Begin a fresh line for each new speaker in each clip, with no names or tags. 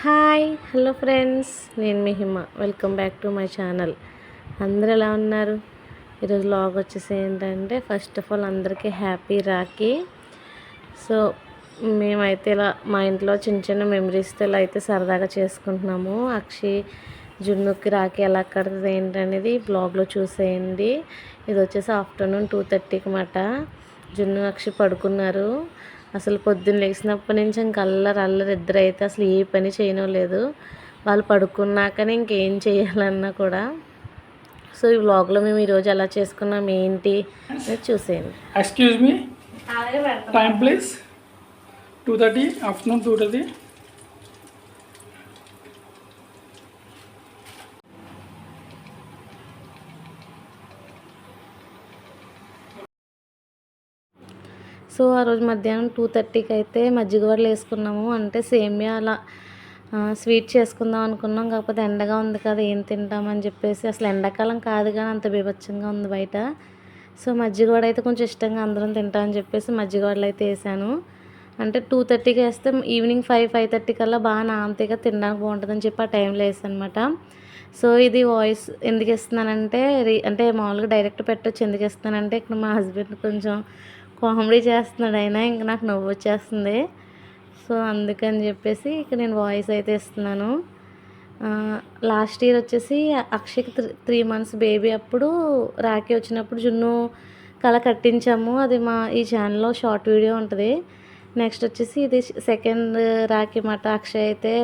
Hi hello friends. నేను మీ Hima. Welcome back to my channel. అందరూ ఎలా ఉన్నారు? ఈరోజు లాగ్ వచ్చేసి ఏంటంటే ఫస్ట్ ఆఫ్ ఆల్ అందరికీ హ్యాపీ రాఖీ. సో మేమైతే ఇలా మా ఇంట్లో చిన్న చిన్న మెమరీస్తో ఇలా అయితే సరదాగా చేసుకుంటున్నాము. అక్షి జున్నుకి రాఖీ ఎలా కడుతుంది ఏంటనేది బ్లాగ్లో చూసేయండి. ఇది వచ్చేసి ఆఫ్టర్నూన్ టూ థర్టీకి మాట. జున్ను అక్షి పడుకున్నారు. అసలు పొద్దున్న లేచినప్పటి నుంచి ఇంక అల్లరి అల్లరి ఇద్దరు అయితే అసలు ఏ పని చేయడం లేదు. వాళ్ళు పడుకున్నాకనే ఇంకేం చేయాలన్నా కూడా. సో ఈ వ్లాగ్లో మేము ఈరోజు ఎలా చేసుకున్నాం ఏంటి అనేది చూసేయండి.
Excuse me time please two thirty afternoon two thirty
so ఆ రోజు మధ్యాహ్నం టూ థర్టీకి అయితే మజ్జిగ వడలు వేసుకున్నాము. అంటే సేమియా అలా స్వీట్ చేసుకుందాం అనుకున్నాం. కాకపోతే ఎండగా ఉంది కదా ఏం తింటామని చెప్పేసి. అసలు ఎండాకాలం కాదు కానీ అంత బీభత్సంగా ఉంది బయట. సో మజ్జిగ వడ అయితే కొంచెం ఇష్టంగా అందరం తింటామని చెప్పేసి మజ్జిగ వడలు అయితే వేసాను. అంటే టూ థర్టీకి వేస్తే ఈవినింగ్ ఫైవ్ ఫైవ్ థర్టీ కల్లా బాగా నాంతిగా తినడానికి బాగుంటుందని చెప్పి ఆ టైంలో వేసాను అనమాట సో ఇది వాయిస్ ఎందుకు ఇస్తున్నానంటే రీ- అంటే మామూలుగా డైరెక్ట్ పెట్టొచ్చు ఎందుకు ఇస్తున్నానంటే ఇక్కడ మా హస్బెండ్ కొంచెం కామెడీ చేస్తున్నాడు అయినా ఇంక నాకు నవ్వు వచ్చేస్తుంది. సో అందుకని చెప్పేసి ఇక నేను వాయిస్ అయితే ఇస్తున్నాను. లాస్ట్ ఇయర్ వచ్చేసి అక్షయ్కి త్రీ త్రీ మంత్స్ బేబీ అప్పుడు రాఖీ వచ్చినప్పుడు జున్ను కళ కట్టించాము. అది మా ఈ ఛానల్లో షార్ట్ వీడియో ఉంటుంది. నెక్స్ట్ వచ్చేసి ఇది సెకండ్ రాఖీ మాట అక్షయ్ అయితే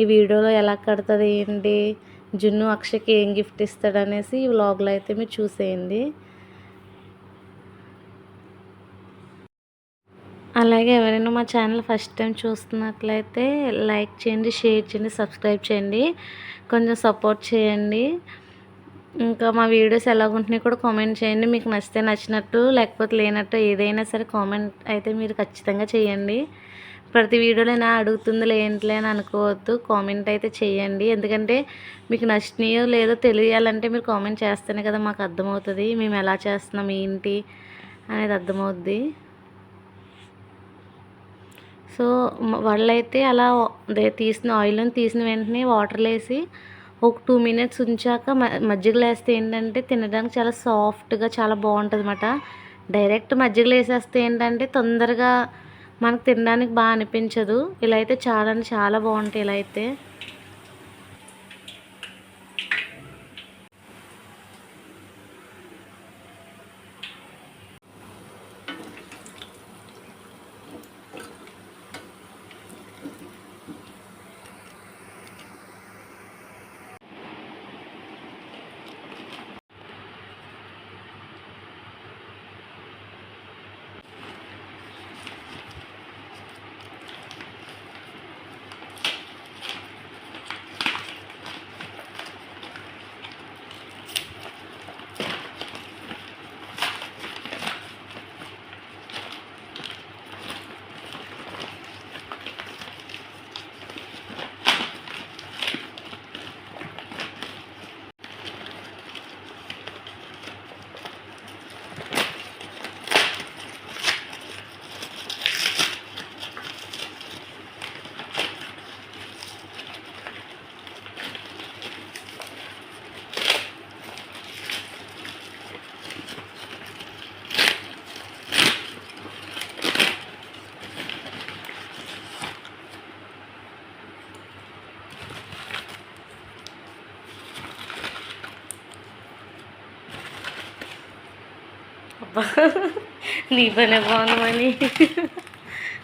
ఈ వీడియోలో ఎలా కడుతుంది ఏంటి జున్ను అక్షయ్కి ఏం గిఫ్ట్ ఇస్తాడు అనేసి ఈ వ్లాగ్లో అయితే మీరు చూసేయండి. అలాగే ఎవరైనా మా ఛానల్ ఫస్ట్ టైం చూస్తున్నట్లయితే లైక్ చేయండి షేర్ చేయండి సబ్స్క్రైబ్ చేయండి. కొంచెం సపోర్ట్ చేయండి. ఇంకా మా వీడియోస్ ఎలా ఉంటున్నాయి కూడా కామెంట్ చేయండి. మీకు నచ్చితే నచ్చినట్టు లేకపోతే లేనట్టు ఏదైనా సరే కామెంట్ అయితే మీరు ఖచ్చితంగా చేయండి. ప్రతి వీడియోలో నా అడుగుతుంది ఏంటిలే అని అనుకోవద్దు. కామెంట్ అయితే చేయండి. ఎందుకంటే మీకు నచ్చినాయో లేదో తెలియాలంటే మీరు కామెంట్ చేస్తేనే కదా మాకు అర్థమవుతుంది. మేము ఎలా చేస్తున్నాం ఏంటి అనేది అర్థమవుద్ది. సో మ- వాళ్ళైతే అలా అదే తీసిన ఆయిల్ని తీసిన వెంటనే వాటర్లో వేసి ఒక టూ మినిట్స్ ఉంచాక మ మజ్జిగలో వేస్తే ఏంటంటే తినడానికి చాలా సాఫ్ట్గా చాలా బాగుంటుంది అనమాట డైరెక్ట్ మజ్జిగలో వేసేస్తే ఏంటంటే తొందరగా మనకు తినడానికి బాగా అనిపించదు. ఇలా అయితే చాలా అంటే చాలా బాగుంటాయి ఇలా అయితే. అబ్బా నీ పనే బాగుంది మని.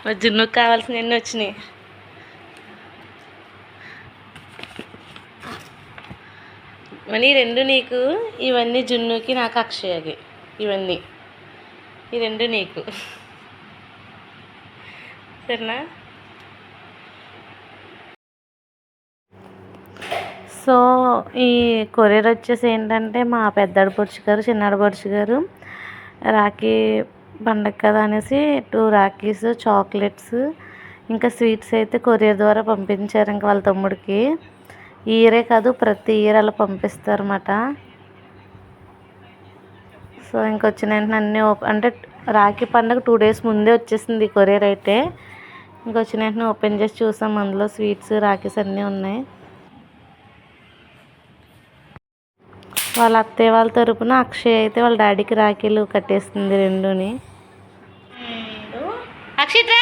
మా కావాల్సిన ఎన్ని వచ్చినాయి? మనీ రెండు నీకు ఇవన్నీ జున్నుకి నాకు అక్షయకి. ఇవన్నీ. ఈ రెండు నీకు. సరేనా? సో ఈ కొరియర్ వచ్చేసి ఏంటంటే మా పెద్దాడు పొడుచు గారు చిన్నాడు పొడుచు గారు రాఖీ పండగ కదా అనేసి టూ రాఖీస్ చాక్లెట్స్ ఇంకా స్వీట్స్ అయితే కొరియర్ ద్వారా పంపించారు ఇంకా వాళ్ళ తమ్ముడికి. ఈ ఇయరే కాదు ప్రతి ఇయర్ అలా పంపిస్తారన్నమాట. సో ఇంకొచ్చిన వెంటనే అన్నీ ఓపెన్ అంటే రాఖీ పండగ టూ డేస్ ముందే వచ్చేసింది కొరియర్ అయితే. ఇంకొచ్చిన వెంటనే ఓపెన్ చేసి చూసాం అందులో స్వీట్స్ రాఖీస్ అన్నీ ఉన్నాయి. వాళ్ళ అత్తయ్య వాళ్ళ తరపున అక్షయ్ అయితే వాళ్ళ డాడీకి రాఖీలు కట్టేస్తుంది రెండుని. అక్షిత్రా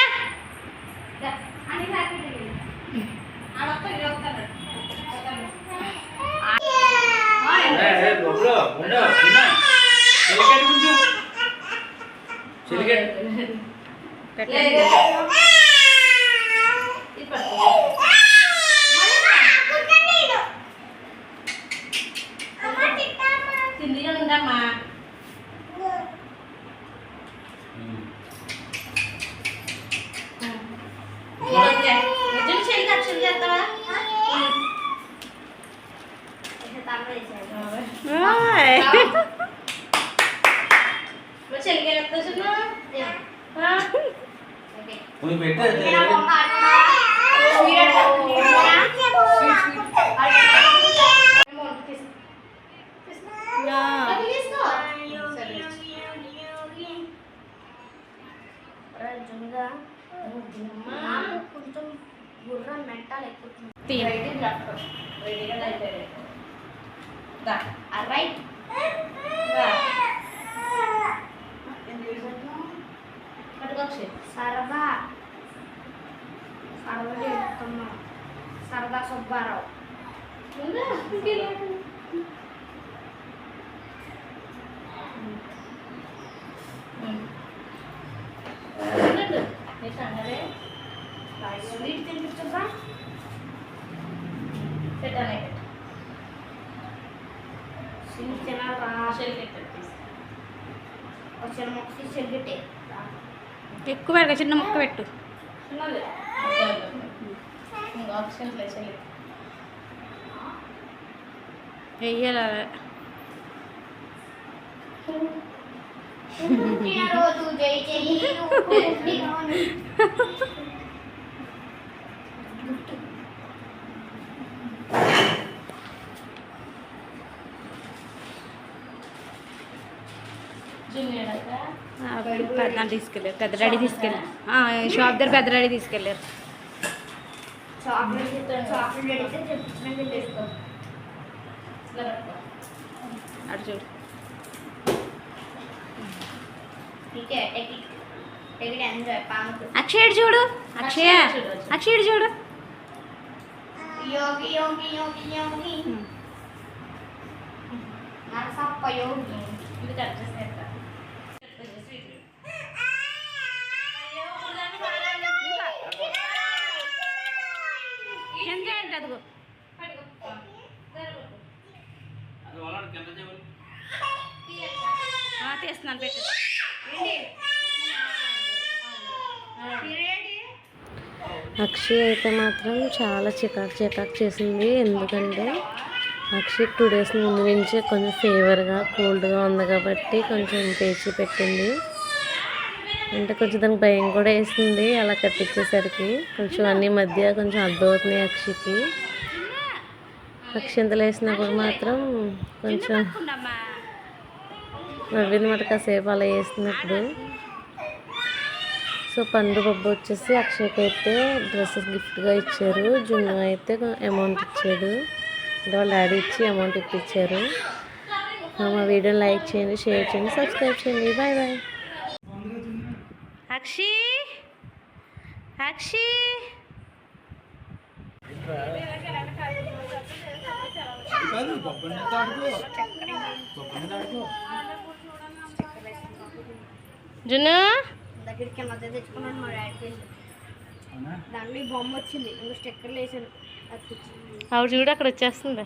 నువ్వు పెట్టే
కొంచెం గుర్రం మెంటాలు ఎక్కుతుంది రైట్ છે સારદા સારવડે તમ સારદા સબ્બારાવ সেটা নেই। চ্যানেল সেল গেটে অচেন মক্সি সেল গেটে
ఎక్కువ పెరగ చిన్న ముక్క పెట్టు. వెయ్యాలి?
రోజు
षापड़ी अक्षय అక్షయ్
అయితే మాత్రం చాలా చికాకు చికాకు చేసింది. ఎందుకంటే అక్షయ్ టూ డేస్ ముందు నుంచే కొంచెం ఫీవర్గా కోల్డ్గా ఉంది కాబట్టి కొంచెం పేచి పెట్టింది. అంటే కొంచెం దానికి భయం కూడా వేసింది అలా కట్టించేసరికి. కొంచెం అన్ని మధ్య కొంచెం అర్థమవుతున్నాయి అక్షయ్కి. అక్షింతలు వేసినప్పుడు మాత్రం కొంచెం నవ్వింది మాట కాసేపు అలా వేసినప్పుడు సో పండు బొబ్బు వచ్చేసి అక్షయ్కి అయితే డ్రెస్సెస్ గిఫ్ట్గా ఇచ్చారు. జున్ను అయితే అమౌంట్ ఇచ్చాడు. అంటే వాళ్ళ డాడీ ఇచ్చి అమౌంట్ ఇప్పించారు. మా వీడియోని లైక్ చేయండి షేర్ చేయండి సబ్స్క్రైబ్ చేయండి. Bye bye.
అక్షి! అక్షి!
జున్ను?
దగ్గరికి మధ్య తెచ్చుకున్నాను మా డాడీకి దాంట్లో ఈ బొమ్మ వచ్చింది. ఇంకో స్టిక్కర్లు వేసాను అతికించి
ఆవిడ చూడు అక్కడ వచ్చేస్తుంది.